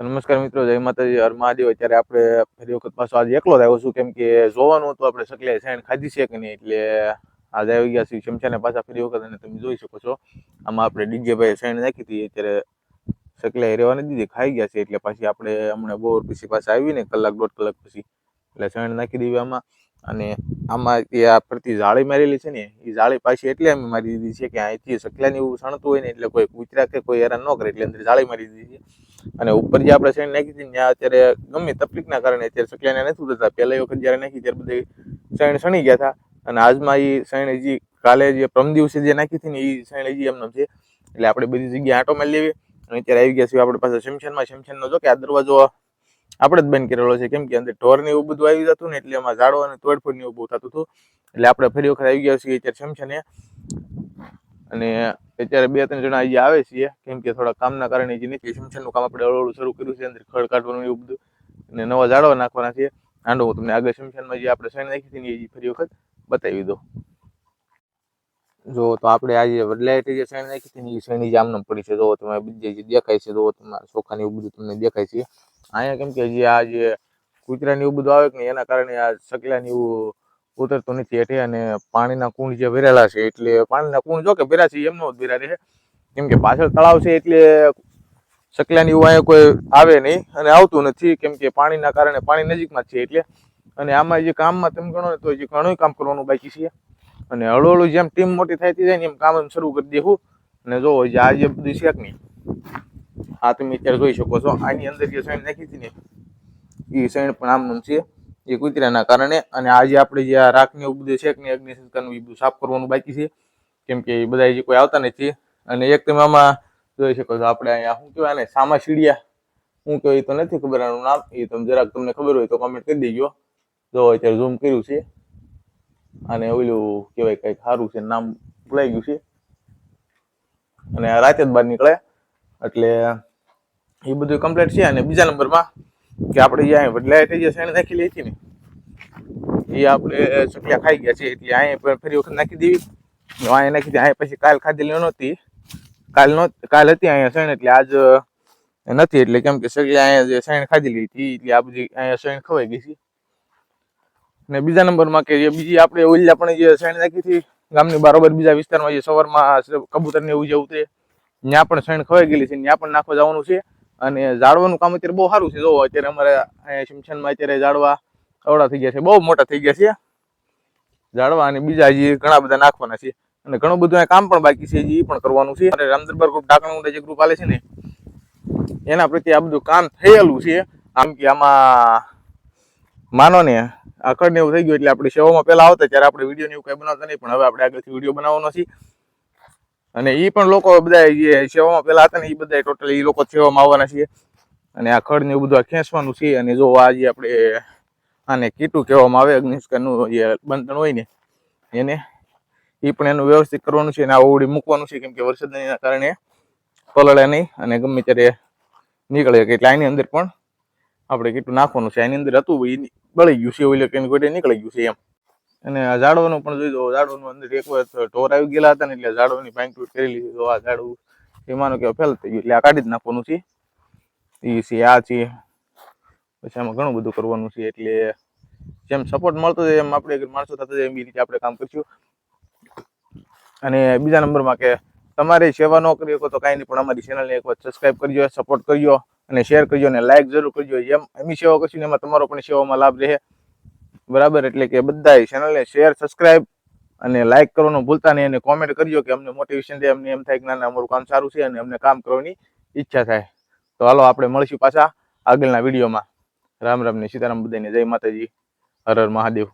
નમસ્કાર મિત્રો, જય માતાજી. હર મહાદેવ. અત્યારે આપણે ફરી વખત પાછો આજે એકલો જ આવ્યો છું. કેમ કે જોવાનું હતું આપણે સકલે સાઈન ખાધી છે કે નહીં, એટલે આજે આવી ગયા છીએ શમશાને પાછા ફરી વખત અને તમે જોઈ શકો છો. આમાં આપણે ડીજે ભાઈ સાઈન નાખી હતી. અત્યારે સકલે રહેવાની દીધી, ખાઈ ગયા છે. એટલે પાછી આપણે હમણાં બહુ પછી પાછા આવીને કલાક, દોઢ કલાક પછી એટલે સાઈન નાખી દેવી આમાં. અને આમાં એ આ ફરતી જાળી મારેલી છે ને, એ જાળી પાછી એટલે અમે મારી દીધી છે કે અહીંથી સકલાની એવું સણતું હોય ને, એટલે કોઈ કૂતરા કે કોઈ હેરાન ન કરે, એટલે અંદર જાળી મારી દીધી છે. અને ઉપર જે આપણે શેણ નાખી હતી ત્યાં અત્યારે ગમે તકલીફના કારણે અત્યારે સકલાને નથી થતા પહેલા વખત જ્યારે નાખી ત્યારે બધી શેણ સણી ગયા હતા. અને આજમાં એ શેણ હજી કાલે જે પ્રમ દિવસે જે નાખી હતી ને એ શેણ હજી એમને છે. એટલે આપણે બધી જગ્યાએ આંટો મારી લેવી. અને અત્યારે આવી ગયા છીએ આપણે પાસે શમશાનમાં. શમશાનનો જો કે આ દરવાજો આપણે જ બંધ કરેલો છે. કેમ કે અંદર ઢોર ને એવું બધું આવી જતું ને, એટલે એમાં ઝાડો અને તોડફોડ ને એવું બહુ થતું હતું. એટલે આપણે ફરી વખત આવી ગયા છીએ અત્યારે શમશાને. અને અત્યારે બે ત્રણ જણા અહીંયા આવે છીએ, કેમ કે થોડા કામના કારણે જે નથી શમશાનનું કામ આપણે હળવું શરૂ કર્યું છે, અંદર ખડ કાઢવાનું એવું બધું. અને નવા ઝાડવા નાખવાના છે. હાંડો હું તમને આગળ શમશાનમાં જે આપણે શેણ નાખી હતી એ ફરી વખત બતાવી દો જો તો આપણે આજે બદલાઈ જે શેણ નાખી હતી એ શેણી જે આમનામ પડી છે, જો તમે બીજી જે દેખાય છે, જો તમારા ચોખાને એવું બધું તમને દેખાય છે. અહીંયા કેમ કે જે આ જે કૂતરાને એવું બધું આવે કે એના કારણે આ સકલાને એવું ઉતરતું નથી એટલે અને પાણીના કુંડ જે ભરેલા છે, એટલે પાણીના કુંડ જો કે ભર્યા છે, એમનો જ ભર્યા રહે. કેમ કે પાછળ તળાવ છે, એટલે સકલાની અહીંયા કોઈ આવે નહીં અને આવતું નથી. કેમ કે પાણીના કારણે પાણી નજીકમાં છે, એટલે અને આમાં જે કામમાં તમે ગણો તો હજી ઘણું કામ કરવાનું બાકી છે. અને હળુ હળુ જેમ ટીમ મોટી થતી જાય ને એમ કામ શરૂ કરી દેવું. અને જો જે આ જે બધું છે કે નહીં, આ તમે અત્યારે જોઈ શકો છો. આની અંદર જે સાઈડ નાખી હતી ને, એ સાઈડ પણ આમનું છે. એ કૂતરાના કારણે અને આજે આપણે જે આ રાખની એવું બધું છે કે અગ્નિ સંસ્કારનું એ બધું સાફ કરવાનું બાકી છે. કેમ કે એ બધા હજી કોઈ આવતા નથી. અને એક તમે આમાં જોઈ શકો છો, આપણે અહીંયા શું કહેવાય ને સામા સીડિયા શું કહેવાય તો નથી ખબર આનું નામ. એ તમે જરાક તમને ખબર હોય તો કમેન્ટ કરી દેજો. જો અત્યારે ઝૂમ કર્યું છે. અને ઓલું કહેવાય કંઈક સારું છે, નામ ભૂલાઈ ગયું છે. અને રાતે જ બહાર નીકળે એટલે એ બધું કમ્પ્લીટ છે. અને બીજા નંબરમાં કે આપણે જે અહીંયા વડલાય થઈ જે શેણ નાખેલી હતી ને. એ આપણે ચકલિયા ખાઈ ગયા છે, એટલે અહીંયા ફરી વખત નાખી દેવી. અહીંયા નાખી દે અહીંયા પછી કાલ ખાધેલી નહોતી. કાલ નો કાલ હતી અહીંયા શેણ, એટલે આજ નથી, એટલે કેમ કે સગી અહીંયા જે શેણ ખાધેલી હતી, એટલે આ બધી અહીંયા શેણ ખવાઈ ગઈ છે. ને બીજા નંબરમાં કે બીજી આપણે ઓલિયા પણ જે શેણ નાખી હતી, ગામની બરોબર બીજા વિસ્તારમાં જે સવારમાં કબૂતર ને એવું જેવું તે, ત્યાં પણ શેણ ખવાઈ ગયેલી છે, ત્યાં પણ નાખવા જવાનું છે. અને ઝાડવાનું કામ અત્યારે બહુ સારું છે. જો, અત્યારે અમારે અહીંયા શમશાનમાં અત્યારે ઝાડવા અવડા થઈ ગયા છે. બહુ મોટા થઈ ગયા છે. ઝાડવા અને બીજા હજી ઘણા બધા નાખવાના છે. અને ઘણું બધું કામ પણ બાકી છે એ પણ કરવાનું છે. અને રામદરબાર ગ્રુપ ડાકણ જે ગ્રુપ આલે છે ને, એના પ્રત્યે આ બધું કામ થયેલું છે. આમ કે આમાં, માનો ને આખડ ને એવું થઈ ગયું એટલે આપણે સેવામાં પહેલાં આવતા, ત્યારે આપણે વીડિયો ને એવું કંઈ બનાવતા નહીં. પણ હવે આપણે આગળથી વીડિયો બનાવવાનો છે. અને એ પણ લોકો બધા જે સેવામાં પહેલા હતા ને એ બધા ટોટલી એ લોકો સેવામાં આવવાના છે અને આ ખડ ને એવું બધું ખેંચવાનું છે અને જો આ જે આપણે આને કીટું કહેવામાં આવે, અગ્નિસ્કરનું જે બંધન હોય ને, એને એ પણ એનું વ્યવસ્થિત કરવાનું છે અને આ ઓવડી મૂકવાનું છે કેમ કે વરસાદના કારણે પલળે નહીં અને ગમે ત્યારે નીકળે કે એટલે આની અંદર પણ આપણે કીટું નાખવાનું છે. આની અંદર હતું એ બળી ગયું છે ઓઈલ કે નીકળી ગયું છે એમ. અને આ ઝાડવાનું પણ જોઈ દો ઝાડવાનું અંદર એક વાર ઢોર આવી ગયેલા હતા ને એટલે ઝાડવાની પાઇપ તૂટ કરી લીધી. તો આ ઝાડવું એ કેવા ફેલ થઈ ગયું. એટલે આ કાઢી જ નાખવાનું છે. એ છે, આ છે. પછી આમાં ઘણું બધું કરવાનું છે. એટલે જેમ સપોર્ટ મળતો જાય, એમ આપણે માણસો થતા જાય, એમ એ રીતે આપણે કામ કરીશું. અને બીજા નંબરમાં કે તમારે સેવા ન કરી શકો તો કાંઈ નહીં, પણ અમારી ચેનલને એક વખત સબસ્ક્રાઈબ કરજો સપોર્ટ કરજો અને શેર કરજો અને લાઇક જરૂર કરજો. એમ એમની સેવા કરશું એમાં તમારો પણ સેવામાં લાભ રહે. બરાબર? એટલે કે બધા ચેનલને શેર સબસ્ક્રાઈબ અને લાઇક કરવાનું ભૂલતા નહીં અને કોમેન્ટ કરજો કે અમને મોટિવેશન દે અમને એમ થાય કે ના અમારું કામ સારું છે અને અમને કામ કરવાની ઈચ્છા થાય. તો હાલો, આપણે મળીશું પાછા આગળના વિડીયોમાં. રામ રામ ને સીતારામ બધાને જય માતાજી. હર હર મહાદેવ.